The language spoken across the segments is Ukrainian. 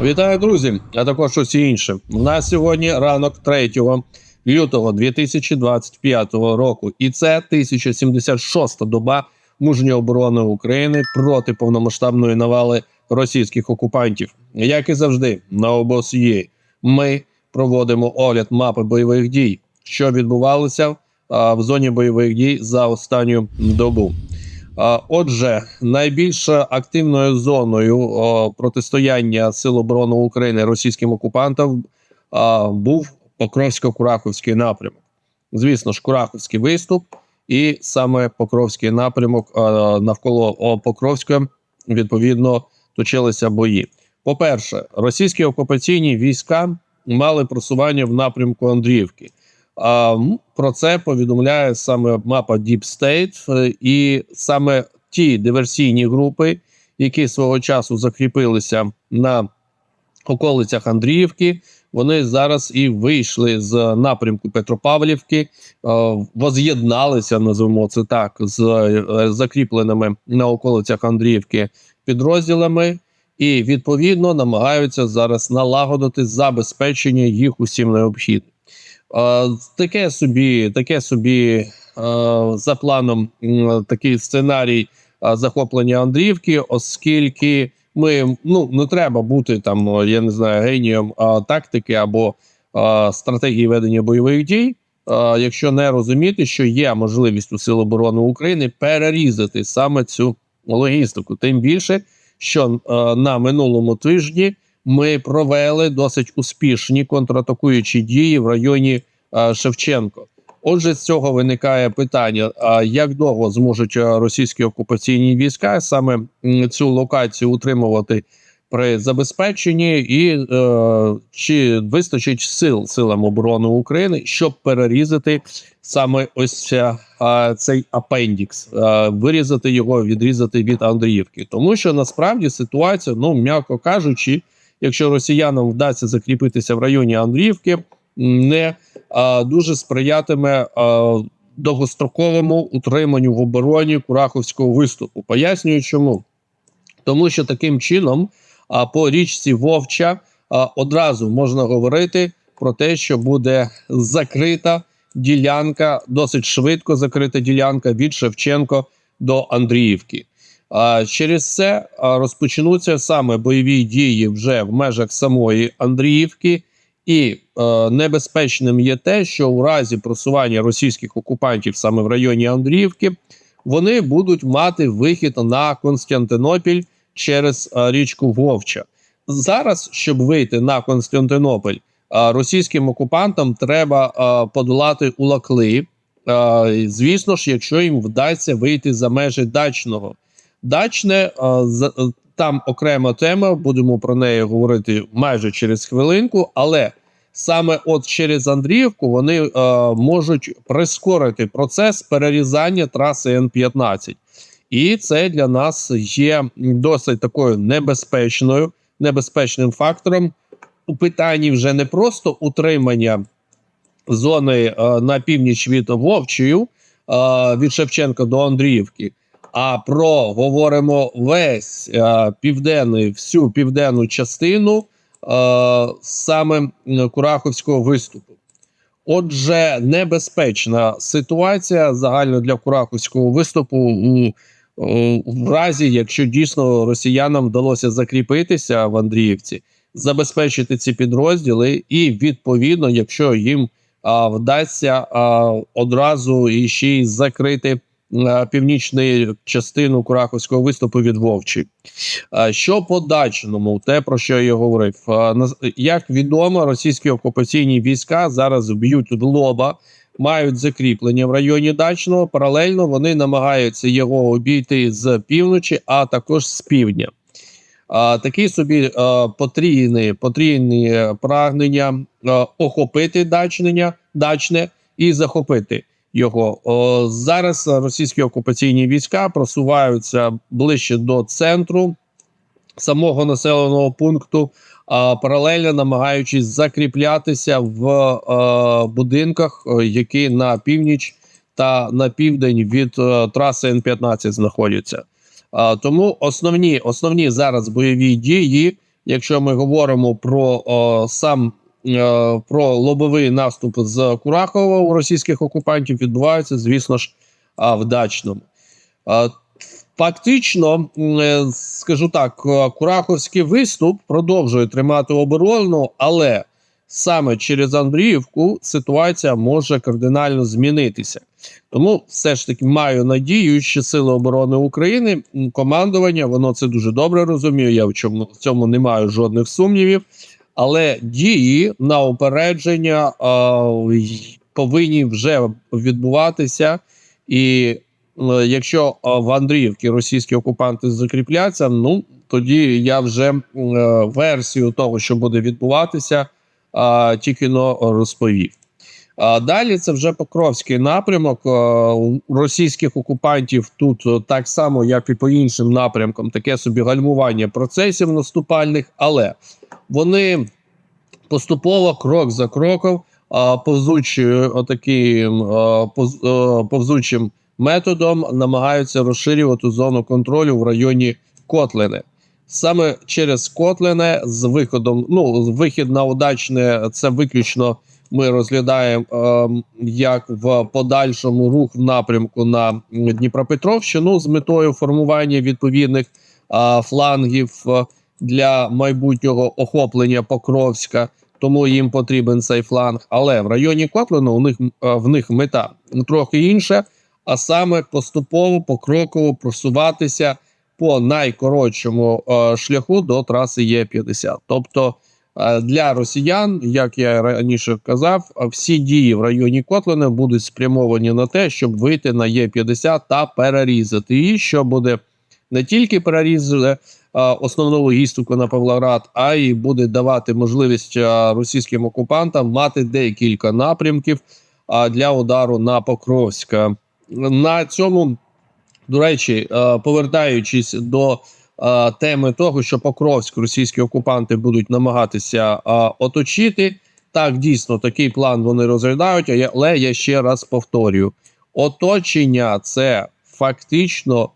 Вітаю, друзі, а також усі інші. У нас сьогодні ранок 3 лютого 2025 року, і це 1076-та доба мужньої оборони України проти повномасштабної навали російських окупантів. Як і завжди, на ОБОСЄ ми проводимо огляд мапи бойових дій, що відбувалося в зоні бойових дій за останню добу. Отже, найбільш активною зоною протистояння Сил оборони України російським окупантам був Покровсько-Курахівський напрямок. Звісно ж, Курахівський виступ, і саме Покровський напрямок навколо Покровська відповідно точилися бої. По-перше, російські окупаційні війська мали просування в напрямку Андріївки. Про це повідомляє саме мапа Deep State, е, і саме ті диверсійні групи, які свого часу закріпилися на околицях Андріївки, вони зараз і вийшли з напрямку Петропавлівки, е, воз'єдналися, називаємо це так, з е, закріпленими на околицях Андріївки підрозділами, і відповідно намагаються зараз налагодити забезпечення їх усім необхідним. Таке собі, таке собі за планом такий сценарій захоплення Андріївки, оскільки ми ну не треба бути там, я не знаю, генієм тактики або стратегії ведення бойових дій. Якщо не розуміти, що є можливість у Сил оборони України перерізати саме цю логістику, тим більше, що на минулому тижні ми провели досить успішні контратакуючі дії в районі а, Шевченко. Отже, з цього виникає питання: а як довго зможуть російські окупаційні війська саме цю локацію утримувати при забезпеченні, і е, чи вистачить сил силам оборони України, щоб перерізати саме ось ця, а, цей апендікс, а, вирізати його, відрізати від Андріївки, тому що насправді ситуація, ну м'яко кажучи, якщо росіянам вдасться закріпитися в районі Андріївки, не а, дуже сприятиме а, довгостроковому утриманню в обороні Кураховського виступу. Пояснюю, чому тому, що таким чином а, по річці Вовча а, одразу можна говорити про те, що буде закрита ділянка, досить швидко закрита ділянка від Шевченко до Андріївки. Через це розпочнуться саме бойові дії вже в межах самої Андріївки, і е, небезпечним є те, що у разі просування російських окупантів саме в районі Андріївки вони будуть мати вихід на Константинопіль через е, річку Вовча. Зараз, щоб вийти на Константинополь, е, російським окупантам треба подолати Улакли. Е, звісно ж, якщо їм вдасться вийти за межі дачного. Дачне там окрема тема, будемо про неї говорити майже через хвилинку, але саме от через Андріївку вони можуть прискорити процес перерізання траси Н-15. І це для нас є досить такою небезпечною, небезпечним фактором у питанні вже не просто утримання зони е, на північ від Вовчою е, від Шевченка до Андріївки, а про говоримо весь е, південний, всю південну частину е, саме Кураховського виступу. Отже, небезпечна ситуація загально для Кураховського виступу у, у разі, якщо дійсно росіянам вдалося закріпитися в Андріївці, забезпечити ці підрозділи, і відповідно, якщо їм а, вдасться а, одразу і ще й закрити а, північну частину Кураховського виступу від Вовчі. Що по дачному, те про що я говорив, як відомо, російські окупаційні війська зараз б'ють лоба, мають закріплення в районі дачного. Паралельно вони намагаються його обійти з півночі, а також з півдня. А, такі собі а, потрійні, потрійні прагнення а, охопити дачнення, дачне і захопити його. О, зараз російські окупаційні війська просуваються ближче до центру самого населеного пункту, а паралельно намагаючись закріплятися в е, будинках, е, які на північ та на південь від е, траси Н-15 знаходяться. А, тому основні, основні зараз бойові дії якщо ми говоримо про о, сам е, про лобовий наступ з Курахова у російських окупантів, відбувається, звісно ж, а, вдачному. Фактично, е, скажу так, е, Кураховський виступ продовжує тримати оборону, але саме через Андріївку ситуація може кардинально змінитися. Тому все ж таки маю надію, що Сили оборони України командування, воно це дуже добре розуміє. Я в цьому не маю жодних сумнівів. Але дії на упередження е, повинні вже відбуватися. І е, якщо в Андріївці російські окупанти закріпляться, ну тоді я вже е, версію того, що буде відбуватися, тільки розповів. А далі це вже Покровський напрямок. Е, російських окупантів тут е, так само, як і по іншим напрямкам, таке собі гальмування процесів наступальних, але вони поступово, крок за кроком, а, поз- а, повзучим методом намагаються розширювати зону контролю в районі Котлини. Саме через Котлине з виходом, ну вихід на удачне, це виключно ми розглядаємо ем, як в подальшому рух в напрямку на Дніпропетровщину з метою формування відповідних а, флангів е, для майбутнього охоплення Покровська. Тому їм потрібен цей фланг. Але в районі Котлину у них е, в них мета трохи інша, а саме поступово покроково просуватися по найкоротшому е, шляху до траси Є50. Тобто е, для росіян, як я раніше казав, всі дії в районі Котлина будуть спрямовані на те, щоб вийти на Є50 та перерізати її, що буде не тільки перерізати основну логістику на Павлоград, а й буде давати можливість російським окупантам мати декілька напрямків для удару на Покровська. На цьому, до речі, повертаючись до е, теми того, що Покровськ російські окупанти будуть намагатися е, оточити. Так, дійсно, такий план вони розглядають, але я ще раз повторюю: оточення це фактично е,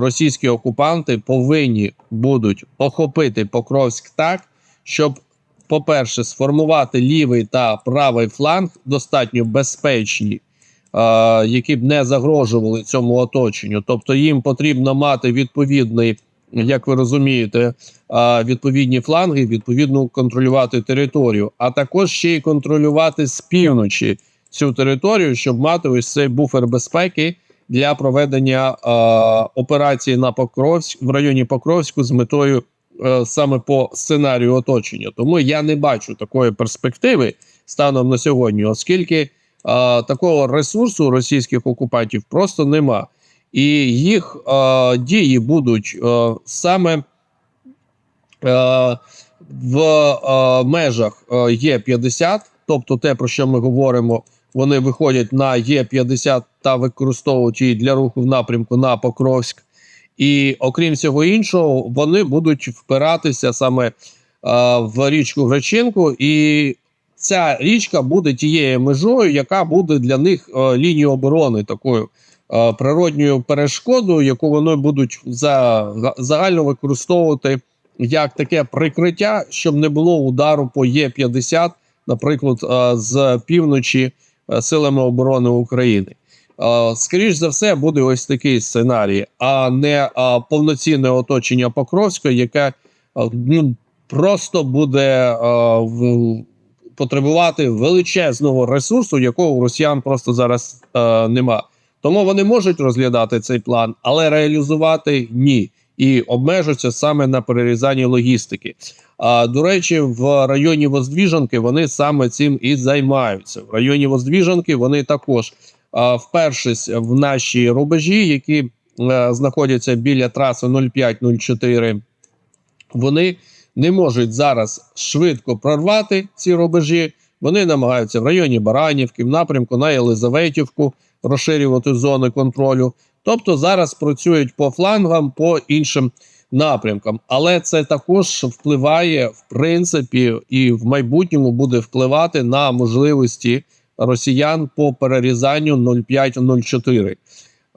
російські окупанти повинні будуть охопити Покровськ так, щоб, по-перше, сформувати лівий та правий фланг достатньо безпечні, які б не загрожували цьому оточенню. Тобто їм потрібно мати відповідний, як ви розумієте, відповідні фланги, відповідно контролювати територію, а також ще й контролювати з півночі цю територію, щоб мати ось цей буфер безпеки для проведення е, операції на Покровськ в районі Покровську з метою е, саме по сценарію оточення. Тому я не бачу такої перспективи станом на сьогодні, оскільки такого ресурсу російських окупантів просто нема, і їх е, дії будуть е, саме е, в е, межах е, Є50, тобто те, про що ми говоримо, вони виходять на Є50 та використовують її для руху в напрямку на Покровськ. І окрім всього іншого, вони будуть впиратися саме е, в річку Гречинку, і ця річка буде тією межою, яка буде для них е, лінією оборони такою е, природньою перешкодою, яку вони будуть за, загально використовувати як таке прикриття, щоб не було удару по Є50, наприклад, е, з півночі силами оборони України. Скоріш за все, буде ось такий сценарій, а не повноцінне оточення Покровська, яке ну, просто буде в- потребувати величезного ресурсу, якого у росіян просто зараз е, нема. Тому вони можуть розглядати цей план, але реалізувати ні. І обмежуються саме на перерізанні логістики. А до речі, в районі Воздвіжанки вони саме цим і займаються. В районі Воздвіжанки вони також а, впершись в наші рубежі, які е, знаходяться біля траси 0504, вони не можуть зараз швидко прорвати ці рубежі. Вони намагаються в районі Баранівки, в напрямку на Єлизаветівку розширювати зони контролю. Тобто зараз працюють по флангам, по іншим напрямкам. Але це також впливає, в принципі, і в майбутньому буде впливати на можливості росіян по перерізанню 0504.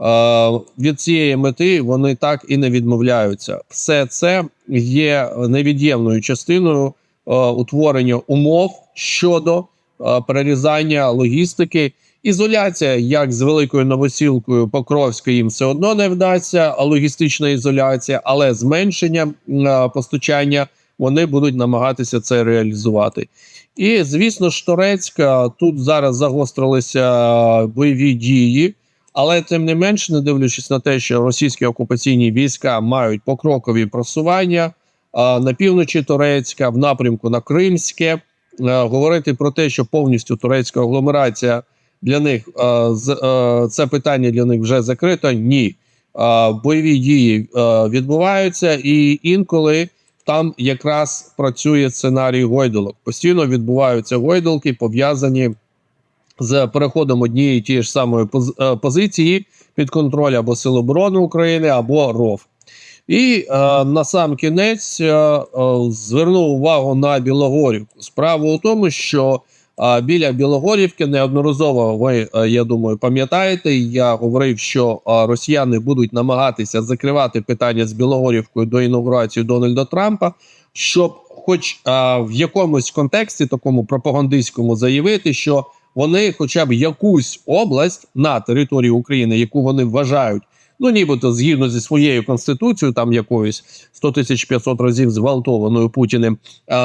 Е, від цієї мети вони так і не відмовляються. Все це є невід'ємною частиною е, утворення умов щодо е, перерізання логістики. Ізоляція, як з великою новосілкою Покровською, їм все одно не вдасться, а логістична ізоляція, але зменшення постачання вони будуть намагатися це реалізувати. І звісно ж, Торецька тут зараз загострилися бойові дії. Але тим не менш, не дивлячись на те, що російські окупаційні війська мають покрокові просування а, на півночі Турецька, в напрямку на Кримське, а, говорити про те, що повністю турецька агломерація для них а, з, а, це питання для них вже закрито. Ні, а, бойові дії а, відбуваються, і інколи там якраз працює сценарій гойдолок. Постійно відбуваються гойдолки, пов'язані з переходом однієї тієї ж самої е, позиції під контроль або Сил оборони України, або РОВ. І е, на сам кінець е, е, звернув увагу на Білогорівку. Справа у тому, що е, біля Білогорівки неодноразово ви, е, я думаю, пам'ятаєте, я говорив, що е, росіяни будуть намагатися закривати питання з Білогорівкою до інаугурації Дональда Трампа, щоб, хоч е, в якомусь контексті, такому пропагандистському, заявити, що вони, хоча б якусь область на території України, яку вони вважають, ну нібито згідно зі своєю конституцією, там якоюсь 100 тисяч 500 разів зґвалтованою Путіним, е,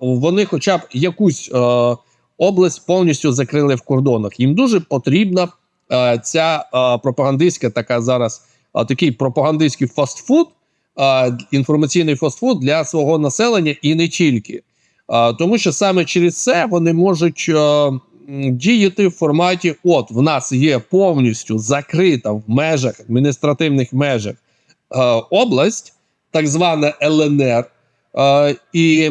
вони, хоча б якусь е, область повністю закрили в кордонах. Їм дуже потрібна е, ця е, пропагандистська така зараз, е, такий пропагандистський фастфуд, е, інформаційний фастфуд для свого населення і не тільки. Е, тому що саме через це вони можуть діяти в форматі: от в нас є повністю закрита в межах адміністративних межах е, область, так звана ЛНР, е, і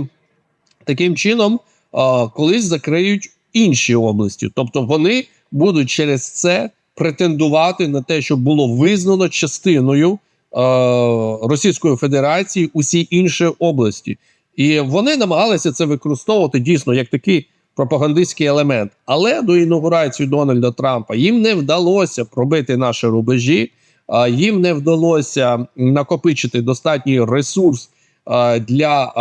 таким чином е, колись закриють інші області. Тобто вони будуть через це претендувати на те, щоб було визнано частиною е, Російської Федерації усі інші області. І вони намагалися це використовувати дійсно як такий пропагандистський елемент. Але до інаугурації Дональда Трампа їм не вдалося пробити наші рубежі, їм не вдалося накопичити достатній ресурс для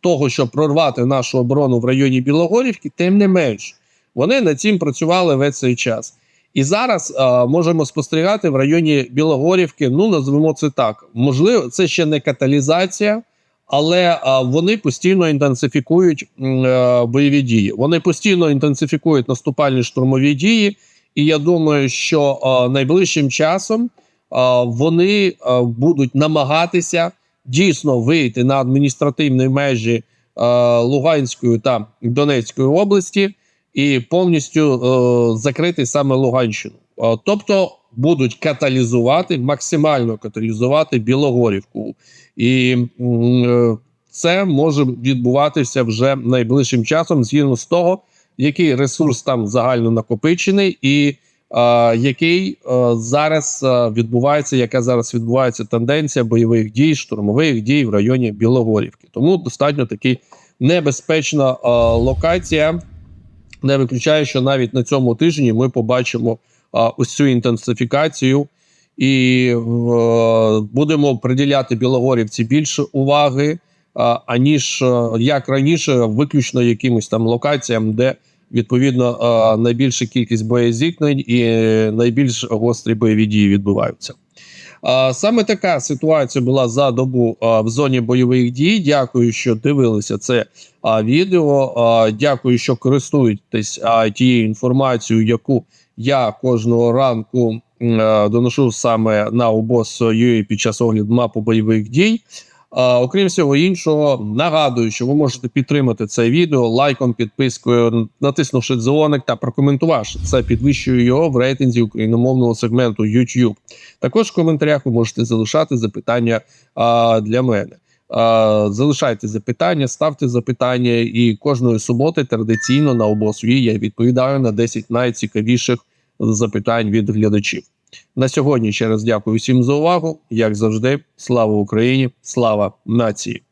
того, щоб прорвати нашу оборону в районі Білогорівки. Тим не менш, вони над цим працювали весь цей час. І зараз а, можемо спостерігати в районі Білогорівки. Ну назвемо це так. Можливо, це ще не каталізація, але вони постійно інтенсифікують е, бойові дії. Вони постійно інтенсифікують наступальні штурмові дії. І я думаю, що найближчим часом вони будуть намагатися дійсно вийти на адміністративні межі Луганської та Донецької області і повністю е, закрити саме Луганщину. Тобто будуть каталізувати, максимально каталізувати Білогорівку. І е, це може відбуватися вже найближчим часом, згідно з того, який ресурс там загально накопичений, і е, який е, зараз е, відбувається, яка зараз відбувається тенденція бойових дій, штурмових дій в районі Білогорівки. Тому достатньо таки небезпечна е, локація. Не виключаю, що навіть на цьому тижні ми побачимо ось цю інтенсифікацію, і е, будемо приділяти Білогорівці більше уваги, аніж е, як раніше, виключно якимось там локаціям, де відповідно е, найбільша кількість боєзіткнень і найбільш гострі бойові дії відбуваються. Саме така ситуація була за добу в зоні бойових дій. Дякую, що дивилися це відео. Дякую, що користуєтесь тією інформацією, яку я кожного ранку доношу саме на обоз.ua під час огляду мапу бойових дій. Окрім всього іншого, нагадую, що ви можете підтримати це відео лайком, підпискою, натиснувши дзвоник та прокоментувавши це, підвищує його в рейтинзі україномовного сегменту YouTube. Також в коментарях ви можете залишати запитання а, для мене. А, залишайте запитання, ставте запитання, і кожної суботи традиційно на обосві я відповідаю на 10 найцікавіших запитань від глядачів. На сьогодні ще раз дякую всім за увагу. Як завжди, слава Україні, слава нації.